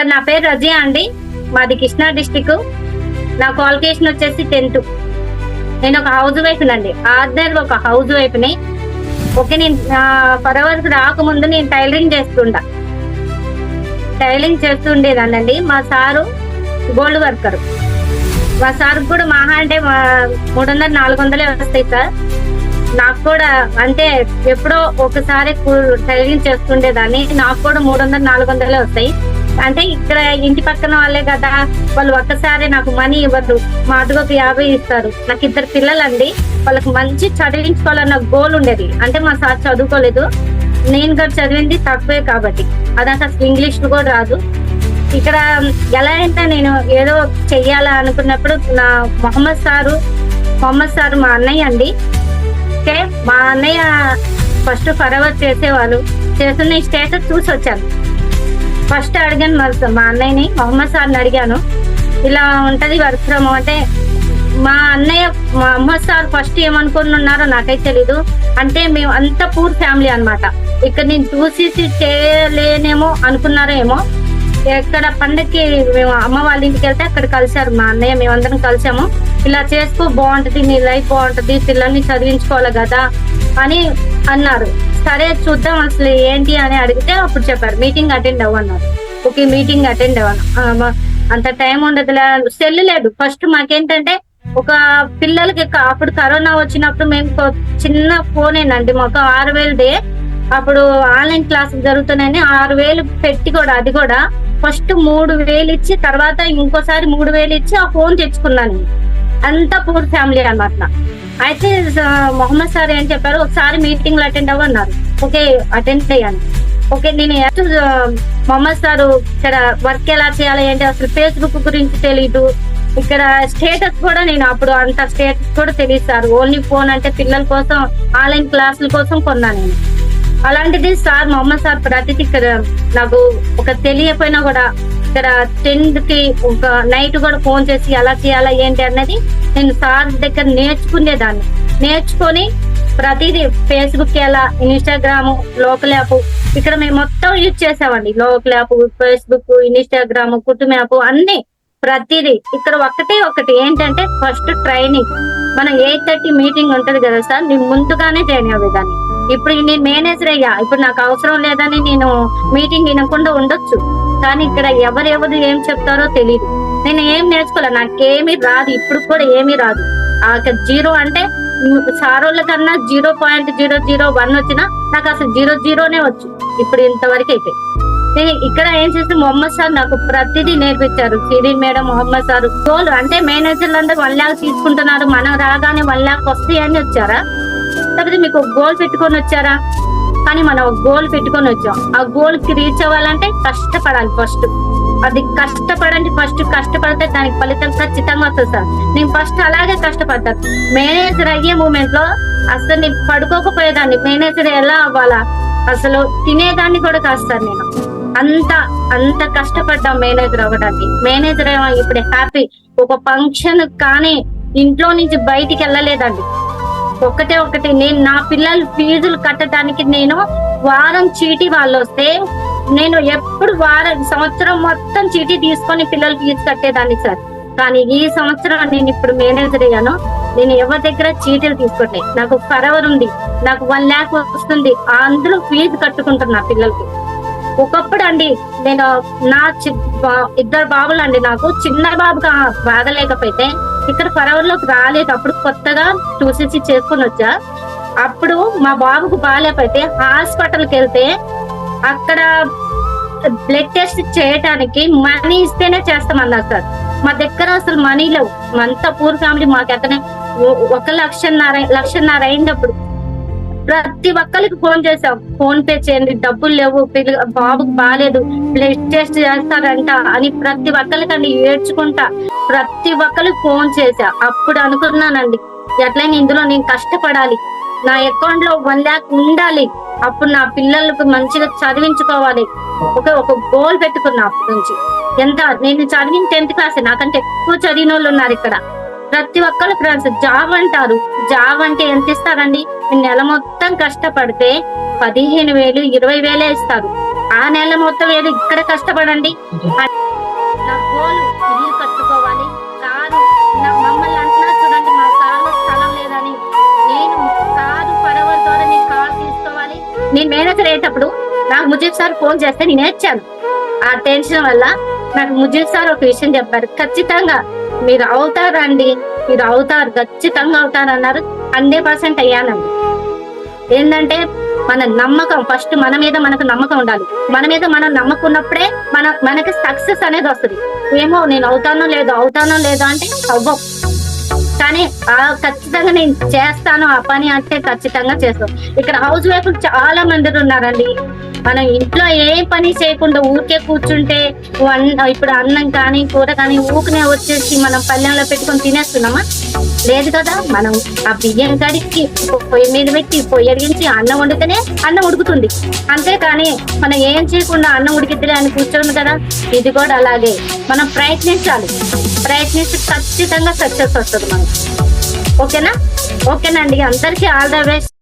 Sir నా పేరు రజియా అండి. మాది కృష్ణా డిస్టిక్. నా క్వాలిఫికేషన్ వచ్చేసి టెన్త్. నేను ఒక హౌస్ వైఫ్ నండి. ఆర్డర్ ఒక హౌస్ వైఫ్ని. ఓకే నేను ఫరవర్కి రాకముందు నేను టైలరింగ్ చేస్తుండా. టైలరింగ్ చేస్తుండేదానండి మా సారు గోల్డ్ వర్కర్. మా సార్ కూడా మహా అంటే మా- మూడు వందలు నాలుగు వందలే వస్తాయి సార్. నాకు కూడా అంటే ఎప్పుడో ఒకసారి కు- టైలరింగ్ చేస్తుండేదాన్ని. నాకు కూడా మూడు వందలు నాలుగు వందలే వస్తాయి. అంటే ఇక్కడ ఇంటి పక్కన వాళ్ళే కదా. వాళ్ళు ఒక్కసారి నాకు మనీ ఇవ్వరు మా ఒక యాభై ఇస్తారు. నాకు ఇద్దరు పిల్లలండి. వాళ్ళకి మంచి చదివించుకోవాలన్న గోల్ ఉండేది. అంటే మా సార్ చదువుకోలేదు. నేను కూడా చదివింది తక్కువే కాబట్టి. అదంతా అసలు ఇంగ్లీష్ కూడా రాదు. ఇక్కడ ఎలా అయితే నేను ఏదో చెయ్యాలా అనుకున్నప్పుడు నా మొహమ్మద్ సారు మొహమ్మద్ సారు మా అన్నయ్య అండి. ఓకే? మా అన్నయ్య ఫస్ట్ ఫరవర్ చేసేవాళ్ళు. చేస్తున్న ఈ స్టేటస్ చూసి వచ్చాను. ఫస్ట్ అడిగాను మా మా అన్నయ్యని మొహమ్మద్ సార్ని అడిగాను. ఇలా ఉంటది వర్క్ ఫ్రమ్ అంటే మా అన్నయ్య మా అమ్మ సార్ ఫస్ట్ ఏమనుకుని ఉన్నారో నాకైతే తెలీదు. అంటే మేము అంత పూర్ ఫ్యామిలీ అనమాట ఇక్కడ నేను చూసి చేయలేనేమో అనుకున్నారో ఏమో. ఎక్కడ పండక్కి మేము అమ్మ వాళ్ళ ఇంటికి వెళ్తే అక్కడ కలిశారు మా అన్నయ్య మేమందరం కలిసాము ఇలా చేసుకో బాగుంటుంది నీ లైఫ్ బాగుంటుంది పిల్లల్ని చదివించుకోవాలి కదా అని అన్నారు. సరే చూద్దాం అసలు ఏంటి అని అడిగితే అప్పుడు చెప్పారు మీటింగ్ అటెండ్ అవ్వన్నారు. ఓకే మీటింగ్ అటెండ్ అవ్వను. అంత టైం ఉండదులే. సెల్ లేదు. ఫస్ట్ మాకేంటంటే ఒక పిల్లలకి అప్పుడు కరోనా వచ్చినప్పుడు మేము చిన్న చిన్న ఫోనేనండి మాకు ఆరు వేలదే అప్పుడు ఆన్లైన్ క్లాస్ జరుగుతున్నాయని ఆరు వేలు పెట్టి కూడా అది కూడా ఫస్ట్ మూడు వేలు ఇచ్చి తర్వాత ఇంకోసారి మూడు వేలు ఇచ్చి ఆ ఫోన్ తెచ్చుకున్నాను అంత పూర్ ఫ్యామిలీ అన్నమాట. అయితే మొహమ్మద్ సార్ ఏం చెప్పారు? ఒకసారి మీటింగ్లో అటెండ్ అవ్వన్నారు. ఓకే అటెండ్ అయ్యాను ఓకే నేను ఎటు, మొహమ్మద్ సారు ఇక్కడ వర్క్ ఎలా చేయాలి ఏంటి? అసలు ఫేస్బుక్ గురించి తెలీదు. ఇక్కడ స్టేటస్ కూడా నేను అప్పుడు అంత స్టేటస్ కూడా తెలియదు సార్. ఓన్లీ ఫోన్ అంటే పిల్లల కోసం ఆన్లైన్ క్లాసుల కోసం కొన్నాను నేను. అలాంటిది సార్ మొహమ్మద్ సార్ ప్రతిదీ ఇక్కడ నాకు ఒక తెలియకపోయినా కూడా ఇక్కడ టెన్త్కి ఒక నైట్ కూడా ఫోన్ చేసి ఎలా చేయాలా ఏంటి అన్నది నేను సార్ దగ్గర నేర్చుకునేదాన్ని. నేర్చుకొని ప్రతిదీ ఫేస్బుక్ ఎలా ఇన్స్టాగ్రామ్ లోకల్ యాప్ ఇక్కడ మేము మొత్తం యూజ్ చేసామండి లోకల్ యాప్ ఫేస్బుక్ ఇన్స్టాగ్రామ్ కుటుంబ యాప్ అన్ని ప్రతిదీ. ఇక్కడ ఒకటే ఒకటి ఏంటంటే ఫస్ట్ ట్రైనింగ్. మనం ఎయిట్ థర్టీ మీటింగ్ ఉంటది కదా సార్ నేను ముందుగానే ట్రైనింగ్ అవ్వేదాన్ని ఇప్పుడు నేను మేనేజర్ అయ్యా. ఇప్పుడు నాకు అవసరం లేదని నేను మీటింగ్ వినకుండా ఉండొచ్చు. కానీ ఇక్కడ ఎవరెవరు ఏం చెప్తారో తెలియదు నేను ఏం నేర్చుకోలే నాకేమీ రాదు ఇప్పుడు కూడా ఏమీ రాదు. ఆ జీరో అంటే సారోళ్ళ కన్నా zero point zero zero one వచ్చినా నాకు అసలు జీరో జీరోనే వచ్చు. ఇప్పుడు ఇంతవరకు అయితే. నేను ఇక్కడ ఏం చేస్తే మొహమ్మద్ సార్ నాకు ప్రతిదీ నేర్పించారు. Siri madam Mohammed sir goal అంటే మేనేజర్లు అందరూ వన్ ల్యాక్ తీసుకుంటున్నారు మనం రాగానే వన్ ల్యాక్ వస్తాయని వచ్చారా? లేకపోతే మీకు గోల్ పెట్టుకొని వచ్చారా? కానీ మనం ఒక గోల్ పెట్టుకొని వచ్చాం. ఆ గోల్కి రీచ్ అవ్వాలంటే కష్టపడాలి ఫస్ట్ అది కష్టపడండి ఫస్ట్ కష్టపడితే దానికి ఫలితం ఖచ్చితంగా వస్తుంది సార్. నేను ఫస్ట్ అలాగే కష్టపడ్డాను. మేనేజర్ అయ్యే మూమెంట్లో అసలు నేను పడుకోకపోయేదాన్ని. మేనేజర్ ఎలా అవ్వాలా? అసలు తినేదాన్ని కూడా కాస్తాను నేను. అంత అంత కష్టపడ్డాం మేనేజర్ అవ్వడానికి. మేనేజర్ ఏమో ఇప్పుడు హ్యాపీ ఒక ఫంక్షన్ కానీ ఇంట్లో నుంచి బయటికి వెళ్ళలేదండి. ఒకటే ఒకటి. నేను నా పిల్లలు ఫీజులు కట్టడానికి నేను వారం చీటీ వాళ్ళు వస్తే నేను ఎప్పుడు వారం సంవత్సరం మొత్తం చీటీ తీసుకొని పిల్లలు ఫీజు కట్టేదాన్ని సార్. కానీ ఈ సంవత్సరం నేను ఇప్పుడు మేనేజర్ అయ్యాను. నేను ఎవరి దగ్గర చీటీలు తీసుకోండి. నాకు ఫరవర్ ఉంది. నాకు వన్ ల్యాక్ వస్తుంది. అందులో ఫీజు కట్టుకుంటున్నా పిల్లలకి. ఒకప్పుడు అండి నేను నా చి- ఇద్దరు బాబులు అండి నాకు. చిన్న బాబుగా బాగలేకపోతే ఇక్కడ ఫరవర్లోకి రాలేదు. అప్పుడు కొత్తగా చూసేసి చేసుకుని వచ్చా. అప్పుడు మా బాబుకు బాగాలేకపోతే హాస్పిటల్కి వెళ్తే అక్కడ బ్లడ్ టెస్ట్ చేయటానికి మనీ ఇస్తేనే చేస్తామన్నారు సార్. మా దగ్గర అసలు మనీ లేవు. అంత పూర్ ఫ్యామిలీ మాకు ఎక్కనే ఒక లక్షన్నర లక్షన్నర అయినప్పుడు ప్రతి ఒక్కరికి ఫోన్ చేసాం ఫోన్ పే చేయండి డబ్బులు లేవు పిల్ల- బాబుకు బాగాలేదు బ్లడ్ టెస్ట్ చేస్తారంట అని ప్రతి ఒక్కరికండి ఏడ్చుకుంటా ప్రతి ఒక్కరికి ఫోన్ చేసా అప్పుడు అనుకున్నానండి ఎట్లయినా ఇందులో నేను కష్టపడాలి. నా అకౌంట్లో వన్ ల్యాక్ ఉండాలి. అప్పుడు నా పిల్లలకు మంచిగా చదివించుకోవాలి. ఒక ఒక గోల్ పెట్టుకున్నా అప్పటి నుంచి. ఎంత? నేను చదివిన టెన్త్ క్లాస్ నాకంటే ఎక్కువ చదివిన వాళ్ళు ఉన్నారు ఇక్కడ. ప్రతి ఒక్కరు ఫ్రెండ్స్ జాబ్ అంటారు. జాబ్ అంటే ఎంత ఇస్తారండి? నెల మొత్తం కష్టపడితే పదిహేను వేలు ఇరవై వేలే ఇస్తారు. ఆ నెల మొత్తం ఏదో ఇక్కడ కష్టపడండి? నా గోల్ ఇల్లు కట్టుకోవాలి. కారు నా మమ్మల్ని అంటున్నా చూడండి మా కారులో స్థలం లేదని. నేను కారు పరవర్ ద్వారా నేను కారు తీసుకోవాలి. నేను మేనేజర్ అయ్యేటప్పుడు నాకు ముజీబ్ సార్ ఫోన్ చేస్తే నేను ఏడ్చాను ఆ టెన్షన్ వల్ల నాకు ముజీబ్ సార్ ఒక విషయం చెప్పారు. ఖచ్చితంగా మీరు అవుతారండి మీరు అవుతారు ఖచ్చితంగా అవుతారు అన్నారు. హండ్రెడ్ పర్సెంట్ అయ్యానండి. ఏంటంటే మన నమ్మకం ఫస్ట్ మన మీద మనకు నమ్మకం ఉండాలి. మన మీద మనం నమ్మకున్నప్పుడే మన మనకి సక్సెస్ అనేది వస్తుంది. ఏమో నేను అవుతానో లేదో అవుతానో లేదో అంటే అవ్వం. కానీ ఆ ఖచ్చితంగా నేను చేస్తాను ఆ పని అంటే ఖచ్చితంగా చేస్తాం ఇక్కడ హౌస్ వైఫ్ చాలా మంది ఉన్నారండి. మనం ఇంట్లో ఏ పని చేయకుండా ఊరికే కూర్చుంటే ఇప్పుడు అన్నం కానీ కూర కానీ ఊరికనే వచ్చేసి మనం పల్లెంలో పెట్టుకొని తినేస్తున్నామా? లేదు కదా? మనం ఆ బియ్యం కడిగి పొయ్యి మీద పెట్టి పొయ్యి అడిగించి అన్నం వండితేనే అన్నం ఉడుకుతుంది. అంతేకాని మనం ఏం చేయకుండా అన్నం ఉడికిద్దిలే అని కూర్చోండి కదా? ఇది కూడా అలాగే. మనం ప్రయత్నించాలి. ప్రయత్నిస్తే ఖచ్చితంగా సక్సెస్ వస్తుంది మనకు. ఓకేనా? ఓకేనండి. అందరికీ ఆల్ ద బెస్ట్